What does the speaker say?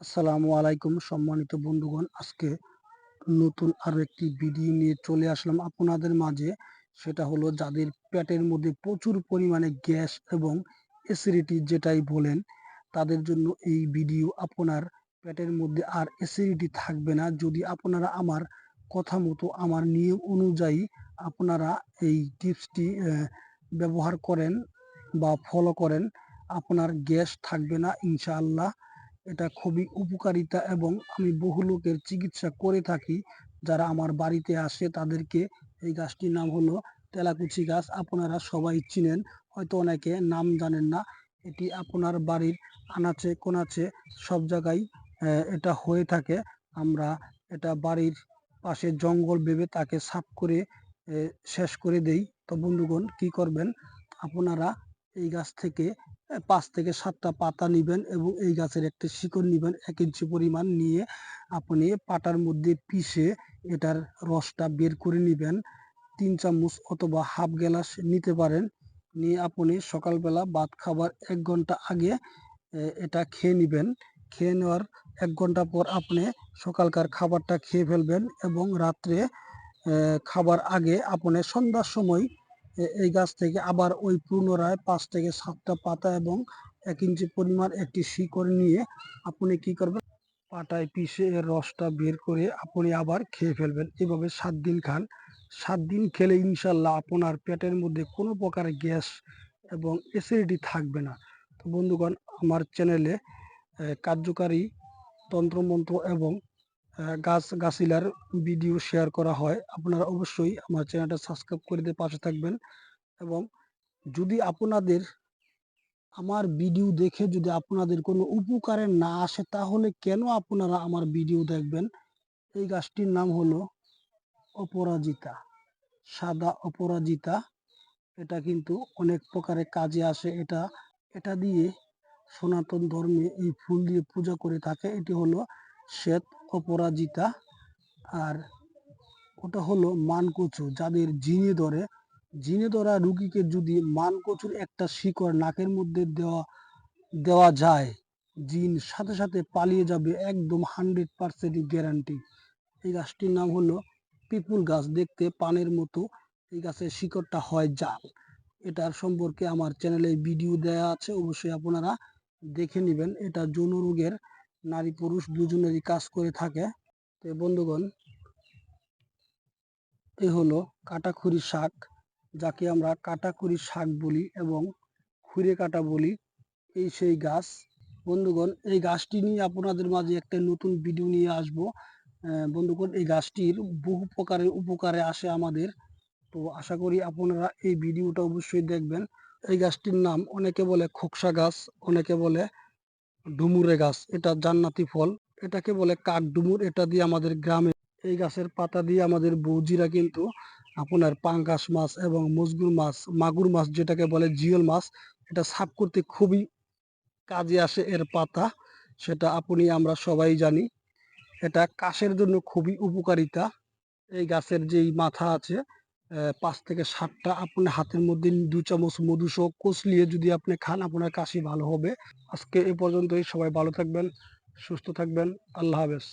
আসসালামু আলাইকুম সম্মানিত বন্ধুগণ, আজকে নতুন আরও একটি ভিডিও নিয়ে চলে আসলাম আপনাদের মাঝে। সেটা হলো যাদের পেটের মধ্যে প্রচুর পরিমাণে গ্যাস এবং অ্যাসিডিটি যেটাই বলেন, তাদের জন্য এই ভিডিও আপনার পেটের মধ্যে আর অ্যাসিডিটি থাকবে না। যদি আপনারা আমার কথা মতো, আমার নিয়ম অনুযায়ী আপনারা এই টিপসটি ব্যবহার করেন বা ফলো করেন, আপনার গ্যাস থাকবে না, ইনশাআল্লাহ। এটা খুবই উপকারিতা এবং আমি বহু লোকের চিকিৎসা করে থাকি। যারা আমার বাড়িতে আসে তাদেরকে এই গাছটির নাম হলো তেলাকুচি গাছ। আপনারা সবাই চিনেন, হয়তো অনেকে নাম জানেন না। এটি আপনার বাড়ির আনাচে কোনাচে সব জায়গায় এটা হয়ে থাকে। আমরা এটা বাড়ির পাশে জঙ্গল ভেবে তাকে সাফ করে শেষ করে দেই। তো বন্ধুগণ, কি করবেন? আপনারা এই গাছ থেকে পাঁচ থেকে সাতটা পাতা নিবেন এবং এই গাছের একটা শিকড় নিবেন এক ইঞ্চি পরিমাণ নিয়ে আপনি পাটার মধ্যে পিষে এটার রসটা বের করে নিবেন। তিন চামচ অথবা হাফ গ্লাস নিতে পারেন। নিয়ে আপনি সকালবেলা ভাত খাবার এক ঘণ্টা আগে এটা খেয়ে নেবেন। খেয়ে নেওয়ার এক ঘণ্টা পর আপনি সকালকার খাবারটা খেয়ে ফেলবেন এবং রাত্রে খাবার আগে আপনি সন্ধ্যার সময় এই গাছ থেকে আবার ওই পুনরায় পাঁচ থেকে সাতটা পাতা এবং এক ইঞ্চি পরিমাণ একটি শিকড় নিয়ে আপনি কি করবেন? পাটায় পিষে এর রসটা বের করে আপনি আবার খেয়ে ফেলবেন। এভাবে সাত দিন খান। সাত দিন খেলে ইনশাল্লাহ আপনার পেটের মধ্যে কোনো প্রকার গ্যাস এবং অ্যাসিডিটি থাকবে না। তো বন্ধুগণ, আমার চ্যানেলে কার্যকারী তন্ত্রমন্ত্র এবং গাছ গাছিলার ভিডিও শেয়ার করা হয়। আপনারা অবশ্যই আমার চ্যানেলটা সাবস্ক্রাইব করে দিয়ে পাশে থাকবেন এবং যদি আপনাদের আমার ভিডিও দেখে যদি আপনাদের কোনো উপকারে না আসে, তাহলে কেন আপনারা আমার ভিডিও দেখবেন? এই গাছটির নাম হলো অপরাজিতা। সাদা অপরাজিতা। এটা কিন্তু অনেক প্রকারে কাজে আসে। এটা এটা দিয়ে সনাতন ধর্মে এই ফুল দিয়ে পূজা করে থাকে। এটি হলো শ্বেত অপরাজিতা। আর ওটা হলো মানকচু, যাদের জিনে ধরে। জিনে ধরা রুগীকে যদি মানকচুর একটা শিকড় নাকের মধ্যে দেওয়া দেওয়া যায়, জিন সাথে সাথে পালিয়ে যাবে একদম হান্ড্রেড পার্সেন্ট গ্যারান্টি এই গাছটির নাম হলো পিপুল গাছ। দেখতে পানের মতো এই গাছের শিকড়টা হয় জাল। এটার সম্পর্কে আমার চ্যানেলে ভিডিও দেয়া আছে, অবশ্যই আপনারা দেখে নেবেন। এটা যৌন রোগের নারী পুরুষ দুজনেরই কাজ করে থাকে। তো বন্ধুগণ, এ হলো কাটাখুরি শাক, যাকে আমরা কাটাখুরি শাক বলি এবং খুঁড়ে কাটা বলি। এই সেই গাছ। বন্ধুগণ, এই গাছটি নিয়ে আপনাদের মাঝে একটা নতুন ভিডিও নিয়ে আসব। বন্ধুগণ, এই গাছটির বহু প্রকারের উপকারে আসে আমাদের। তো আশা করি আপনারা এই ভিডিওটা অবশ্যই দেখবেন। এই গাছটির নাম অনেকে বলে খোকসা গাছ, অনেকে বলে ডুমুরে গাছ, এটা জান্নাতি ফল। এটাকে বলে কাক ডুমুর, এটা দিয়ে আমাদের গ্রামে এই গাছের পাতা দিয়ে আমাদের বৌজিরা কিন্তু আপনার পাঙ্গাস মাছ এবং মজগুর মাছ, মাগুর মাছ যেটাকে বলে জিওল মাছ, এটা সাফ করতে খুবই কাজে আসে এর পাতা, সেটা আপনি, আমরা সবাই জানি। এটা কাশের জন্য খুবই উপকারিতা। এই গাছের যেই মাথা আছে পাঁচ থেকে সাতটা আপনার হাতের মধ্যে দু চামচ মধু সহ কচলিয়ে যদি আপনি খান, আপনার কাশি ভালো হবে। আজকে এ পর্যন্তই। সবাই ভালো থাকবেন, সুস্থ থাকবেন। আল্লাহ হাফেজ।